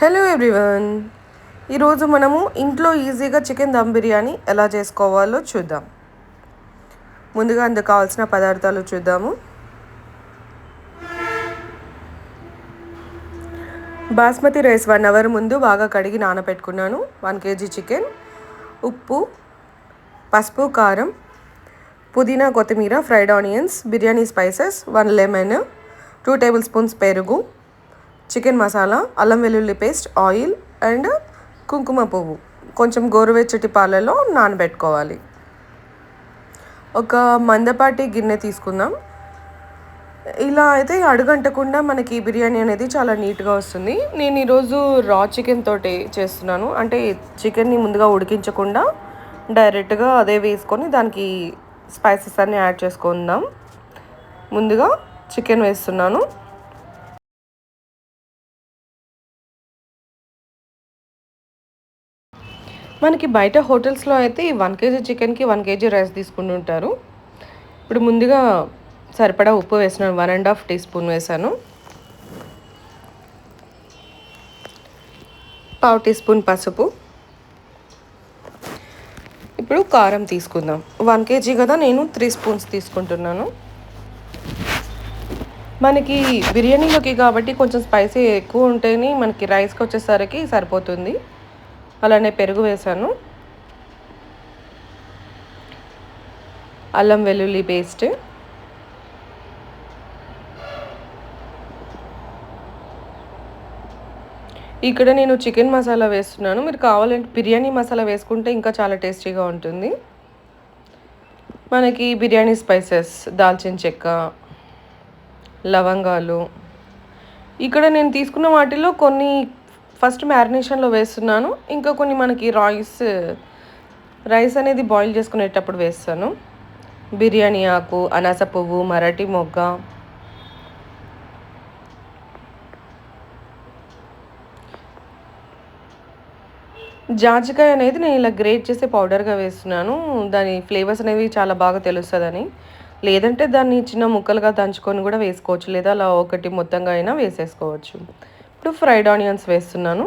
Hello everyone ఈరోజు మనము ఇంట్లో ఈజీగా చికెన్ దమ్ బిర్యానీ ఎలా చేసుకోవాలో చూద్దాం. ముందుగా అందుకు కావాల్సిన పదార్థాలు చూద్దాము. బాస్మతి రైస్ వన్ అవర్ ముందు బాగా కడిగి నానబెట్టుకున్నాను. వన్ కేజీ చికెన్ ఉప్పు పసుపు కారం పుదీనా కొత్తిమీర fried onions biryani spices one lemon two tablespoons పెరుగు చికెన్ మసాలా అల్లం వెల్లుల్లి పేస్ట్ ఆయిల్ అండ్ కుంకుమ పువ్వు. కొంచెం గోరువెచ్చటి పాలలో నానబెట్టుకోవాలి. ఒక మందపాటి గిన్నె తీసుకుందాం. ఇలా అయితే అడుగంటకుండా మనకి బిర్యానీ అనేది చాలా నీట్గా వస్తుంది. నేను ఈరోజు రా చికెన్ తోటి చేస్తున్నాను. అంటే చికెన్ని ముందుగా ఉడికించకుండా డైరెక్ట్గా అదే వేసుకొని దానికి స్పైసెస్ అన్నీ యాడ్ చేసుకుందాం. ముందుగా చికెన్ వేస్తున్నాను. మనకి బయట హోటల్స్లో అయితే ఈ వన్ కేజీ చికెన్కి వన్ కేజీ రైస్ తీసుకుంటుంటారు. ఇప్పుడు ముందుగా సరిపడా ఉప్పు వేసినాను one and half teaspoon వేసాను. పావు టీ స్పూన్ పసుపు. ఇప్పుడు కారం తీసుకుందాం. వన్ కేజీ కదా నేను త్రీ స్పూన్స్ తీసుకుంటున్నాను. మనకి బిర్యానీలోకి కాబట్టి కొంచెం స్పైసీ ఎక్కువ ఉంటేనే మనకి రైస్కి వచ్చేసరికి సరిపోతుంది. అలానే పెరుగు వేసాను. అల్లం వెల్లుల్లి పేస్ట్. ఇక్కడ నేను చికెన్ మసాలా వేస్తున్నాను. మీరు కావాలంటే బిర్యానీ మసాలా వేసుకుంటే ఇంకా చాలా టేస్టీగా ఉంటుంది. మనకి బిర్యానీ స్పైసెస్ దాల్చిన చెక్క లవంగాలు. ఇక్కడ నేను తీసుకున్న వాటిలో కొన్ని ఫస్ట్ మ్యారినేషన్లో వేస్తున్నాను. ఇంకా కొన్ని మనకి రైస్ రైస్ అనేది బాయిల్ చేసుకునేటప్పుడు వేస్తాను. బిర్యానీ ఆకు అనాస పువ్వు మరాఠీ మొగ్గ. జాజికాయ అనేది నేను ఇలా గ్రేట్ చేసే పౌడర్గా వేస్తున్నాను. దాని ఫ్లేవర్స్ అనేవి చాలా బాగా తెలుస్తుందని. లేదంటే దాన్ని చిన్న ముక్కలుగా దంచుకొని కూడా వేసుకోవచ్చు. లేదా అలా ఒకటి మొత్తంగా అయినా వేసేసుకోవచ్చు. ఇప్పుడు ఫ్రైడ్ ఆనియన్స్ వేస్తున్నాను.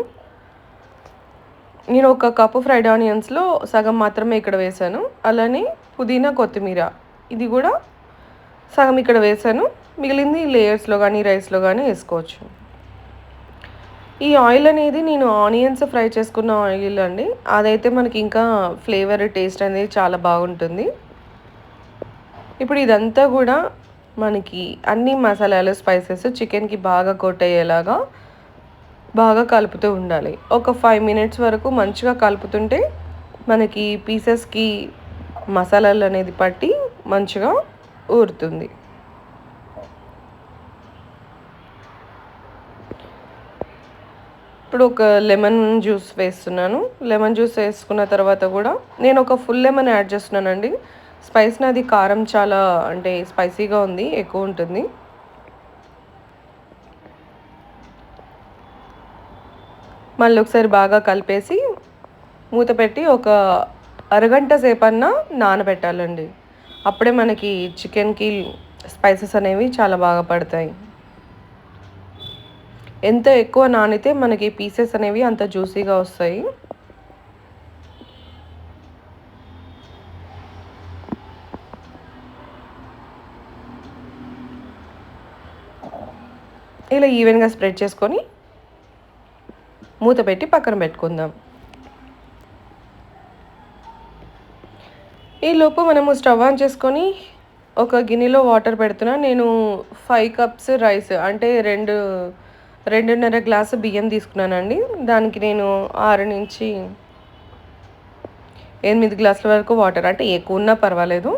నేను ఒక కప్పు ఫ్రైడ్ ఆనియన్స్లో సగం మాత్రమే ఇక్కడ వేసాను. అలానే పుదీనా కొత్తిమీర ఇది కూడా సగం ఇక్కడ వేసాను. మిగిలింది లేయర్స్లో కానీ రైస్లో కానీ వేసుకోవచ్చు. ఈ ఆయిల్ అనేది నేను ఆనియన్స్ ఫ్రై చేసుకున్న ఆయిల్ అండి. అదైతే మనకి ఇంకా ఫ్లేవర్ టేస్ట్ అనేది చాలా బాగుంటుంది. ఇప్పుడు ఇదంతా కూడా మనకి అన్ని మసాలాలు స్పైసెస్ చికెన్కి బాగా కొట్టయ్యేలాగా బాగా కలుపుతూ ఉండాలి. ఒక ఫైవ్ మినిట్స్ వరకు మంచిగా కలుపుతుంటే మనకి పీసెస్కి మసాలాలు అనేది పట్టి మంచిగా ఊరుతుంది. ఇప్పుడు ఒక లెమన్ జ్యూస్ వేస్తున్నాను. లెమన్ జ్యూస్ వేసుకున్న తర్వాత కూడా నేను ఒక ఫుల్ లెమన్ యాడ్ చేస్తున్నానండి. స్పైస్ నాది కారం చాలా అంటే స్పైసీగా ఉంది ఎక్కువ ఉంటుంది. మళ్ళీ ఒకసారి బాగా కలిపేసి మూత పెట్టి ఒక అరగంట సేపన్నా నానబెట్టాలండి. అప్పుడే మనకి చికెన్కి స్పైసెస్ అనేవి చాలా బాగా పడతాయి. ఎంత ఎక్కువ నానితే మనకి పీసెస్ అనేవి అంత జ్యూసీగా వస్తాయి. ఇలా ఈవెన్గా స్ప్రెడ్ చేసుకొని మూత పెట్టి పక్కన పెట్టుకుందాం. ఈ లోపు మనము స్టవ్ ఆన్ చేసుకొని ఒక గిన్నెలో వాటర్ పెడుతున్నా. నేను ఫైవ్ కప్స్ రైస్ అంటే రెండు రెండున్నర గ్లాసు బియ్యం తీసుకున్నానండి. దానికి నేను ఆరు నుంచి ఎనిమిది గ్లాసుల వరకు వాటర్. అంటే ఎక్కువ ఉన్నా పర్వాలేదు.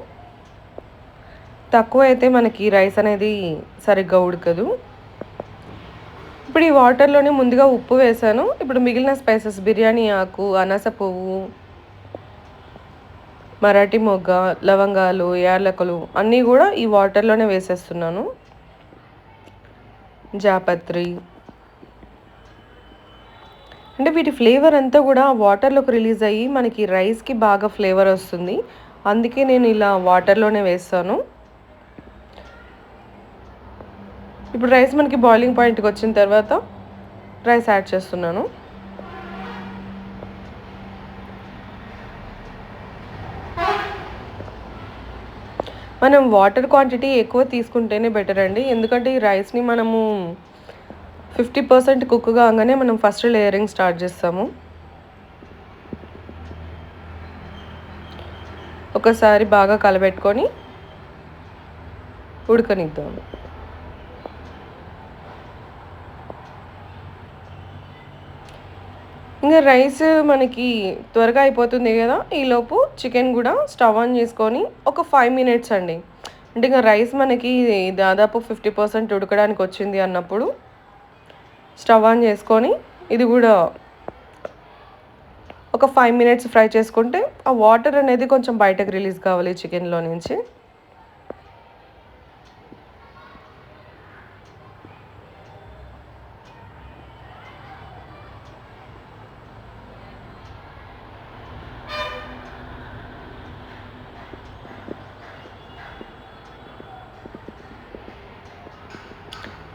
తక్కువ అయితే మనకి రైస్ అనేది సరిగ్గా ఉడకదు. ఇప్పుడు ఈ వాటర్లోనే ముందుగా ఉప్పు వేసాను. ఇప్పుడు మిగిలిన స్పైసెస్ బిర్యానీ ఆకు అనాస పువ్వు మరాఠీ మొగ్గ లవంగాలు యాలకులు అన్నీ కూడా ఈ వాటర్లోనే వేసేస్తున్నాను. జాపత్రి. అంటే వీటి ఫ్లేవర్ అంతా కూడా వాటర్లోకి రిలీజ్ అయ్యి మనకి రైస్కి బాగా ఫ్లేవర్ వస్తుంది. అందుకే నేను ఇలా వాటర్లోనే వేస్తాను. ఇప్పుడు రైస్ మనకి బాయిలింగ్ పాయింట్కి వచ్చిన తర్వాత రైస్ యాడ్ చేస్తున్నాను. మనం వాటర్ క్వాంటిటీ ఎక్కువ తీసుకుంటేనే బెటర్ అండి. ఎందుకంటే ఈ రైస్ని మనము ఫిఫ్టీ పర్సెంట్ కుక్ కాగానే మనం ఫస్ట్ లేయరింగ్ స్టార్ట్ చేస్తాము. ఒకసారి బాగా కలబెట్టుకొని ఉడకనిద్దాము. ఇంకా రైస్ మనకి త్వరగా అయిపోతుంది కదా ఈలోపు చికెన్ కూడా స్టవ్ ఆన్ చేసుకొని ఒక ఫైవ్ మినిట్స్ అండి. అంటే ఇంకా రైస్ మనకి దాదాపు ఫిఫ్టీ పర్సెంట్ ఉడకడానికి వచ్చింది అన్నప్పుడు స్టవ్ ఆన్ చేసుకొని ఇది కూడా ఒక ఫైవ్ మినిట్స్ ఫ్రై చేసుకుంటే ఆ వాటర్ అనేది కొంచెం బయటకు రిలీజ్ కావాలి చికెన్లో నుంచి.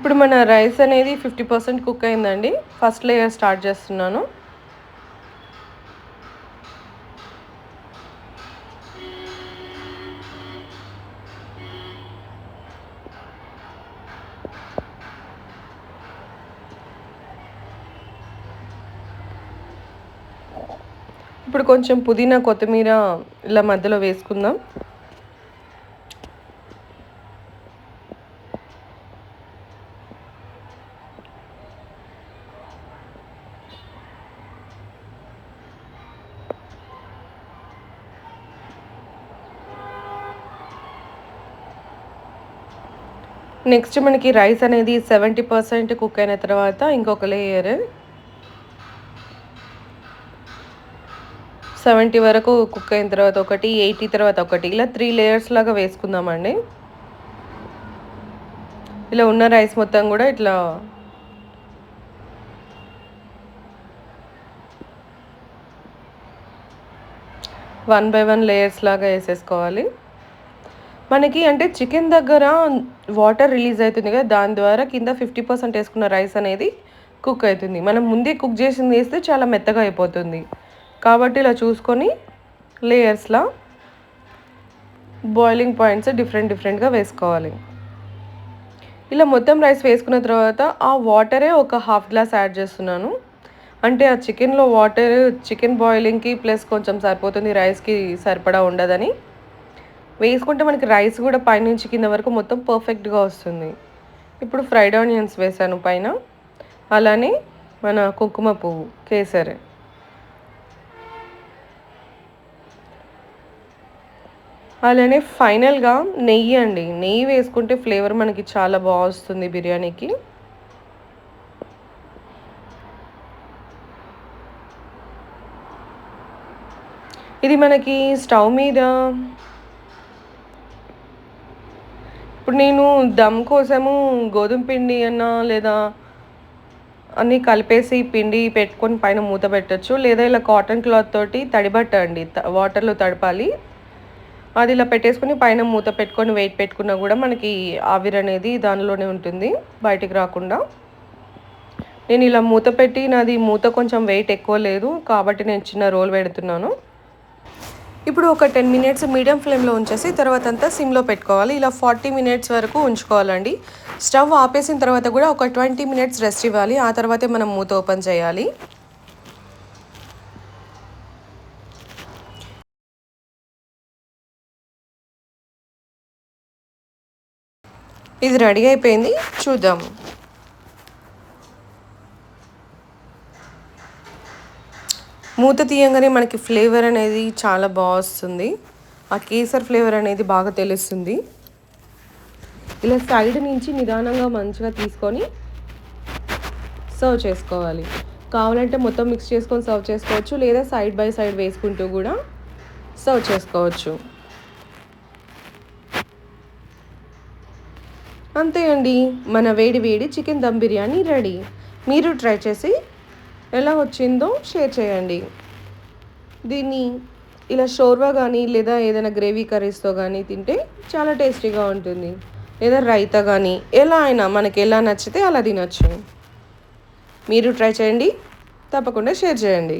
ఇప్పుడు మన రైస్ అనేది ఫిఫ్టీ పర్సెంట్ కుక్ అయిందండి. ఫస్ట్ లేయర్ స్టార్ట్ చేస్తున్నాను. ఇప్పుడు కొంచెం పుదీనా కొత్తిమీర ఇలా మధ్యలో వేసుకుందాం. నెక్స్ట్ మనకి రైస్ అనేది సెవెంటీ పర్సెంట్ కుక్ అయిన తర్వాత ఇంకొక లేయర్ సెవెంటీ వరకు కుక్ అయిన తర్వాత ఒకటి ఎయిటీ తర్వాత ఒకటి. ఇలా త్రీ లేయర్స్ లాగా వేసుకుందామండి. ఇలా ఉన్న రైస్ మొత్తం కూడా ఇట్లా వన్ బై వన్ లేయర్స్ లాగా వేసేసుకోవాలి. మనకి అంటే చికెన్ దగ్గర వాటర్ రిలీజ్ అవుతుంది కదా దాని ద్వారా కింద ఫిఫ్టీ పర్సెంట్ వేసుకున్న రైస్ అనేది కుక్ అవుతుంది. మనం ముందే కుక్ చేసింది వేస్తే చాలా మెత్తగా అయిపోతుంది. కాబట్టి ఇలా చూసుకొని లేయర్స్లా బాయిలింగ్ పాయింట్స్ డిఫరెంట్ డిఫరెంట్గా వేసుకోవాలి. ఇలా మొత్తం రైస్ వేసుకున్న తర్వాత ఆ వాటరే ఒక హాఫ్ గ్లాస్ యాడ్ చేస్తున్నాను. అంటే ఆ చికెన్లో వాటర్ చికెన్ బాయిలింగ్కి ప్లస్ కొంచెం సరిపోతుంది రైస్కి సరిపడా ఉండదని. వేసుకుంటే మనకి రైస్ కూడా పైనుంచి కింద వరకు మొత్తం పర్ఫెక్ట్గా వస్తుంది. ఇప్పుడు ఫ్రైడ్ ఆనియన్స్ వేసాను పైన. అలానే మన కుంకుమ పువ్వు కేసరి. అలానే ఫైనల్గా నెయ్యి అండి. నెయ్యి వేసుకుంటే ఫ్లేవర్ మనకి చాలా బాగా వస్తుంది బిర్యానీకి. ఇది మనకి స్టవ్ మీద ఇప్పుడు నేను దమ్ కోసము గోధుమ పిండి అన్నా లేదా అన్నీ కలిపేసి పిండి పెట్టుకొని పైన మూత పెట్టచ్చు. లేదా ఇలా కాటన్ క్లాత్ తోటి తడిబట్ట అండి వాటర్లో తడపాలి. అది ఇలా పెట్టేసుకొని పైన మూత పెట్టుకొని వెయిట్ పెట్టుకున్నా కూడా మనకి ఆవిరి అనేది దానిలోనే ఉంటుంది బయటికి రాకుండా. నేను ఇలా మూత పెట్టి నాది మూత కొంచెం వెయిట్ ఎక్కువ లేదు కాబట్టి నేను చిన్న రోల్ పెడుతున్నాను. ఇప్పుడు ఒక టెన్ మినిట్స్ మీడియం ఫ్లేమ్లో ఉంచేసి తర్వాత అంతా సిమ్లో పెట్టుకోవాలి. ఇలా ఫార్టీ మినిట్స్ వరకు ఉంచుకోవాలండి. స్టవ్ ఆపేసిన తర్వాత కూడా ఒక ట్వంటీ మినిట్స్ రెస్ట్ ఇవ్వాలి. ఆ తర్వాతే మనం మూత ఓపెన్ చేయాలి. ఇది రెడీ అయిపోయింది. చూద్దాం. మూత తీయంగానే మనకి ఫ్లేవర్ అనేది చాలా బాగా వస్తుంది. ఆ కేసర్ ఫ్లేవర్ అనేది బాగా తెలుస్తుంది. ఇలా సైడ్ నుంచి నిదానంగా మంచిగా తీసుకొని సర్వ్ చేసుకోవాలి. కావాలంటే మొత్తం మిక్స్ చేసుకొని సర్వ్ చేసుకోవచ్చు. లేదా సైడ్ బై సైడ్ వేసుకుంటూ కూడా సర్వ్ చేసుకోవచ్చు. అంతే అండి. మన వేడి వేడి చికెన్ దమ్ బిర్యానీ రెడీ. మీరు ట్రై చేసి ఎలా వచ్చిందో షేర్ చేయండి. దీన్ని ఇలా షోర్వా కానీ లేదా ఏదైనా గ్రేవీ కర్రీస్తో కానీ తింటే చాలా టేస్టీగా ఉంటుంది. లేదా రైతా కానీ ఎలా అయినా మనకి ఎలా నచ్చితే అలా తినచ్చు. మీరు ట్రై చేయండి. తప్పకుండా షేర్ చేయండి.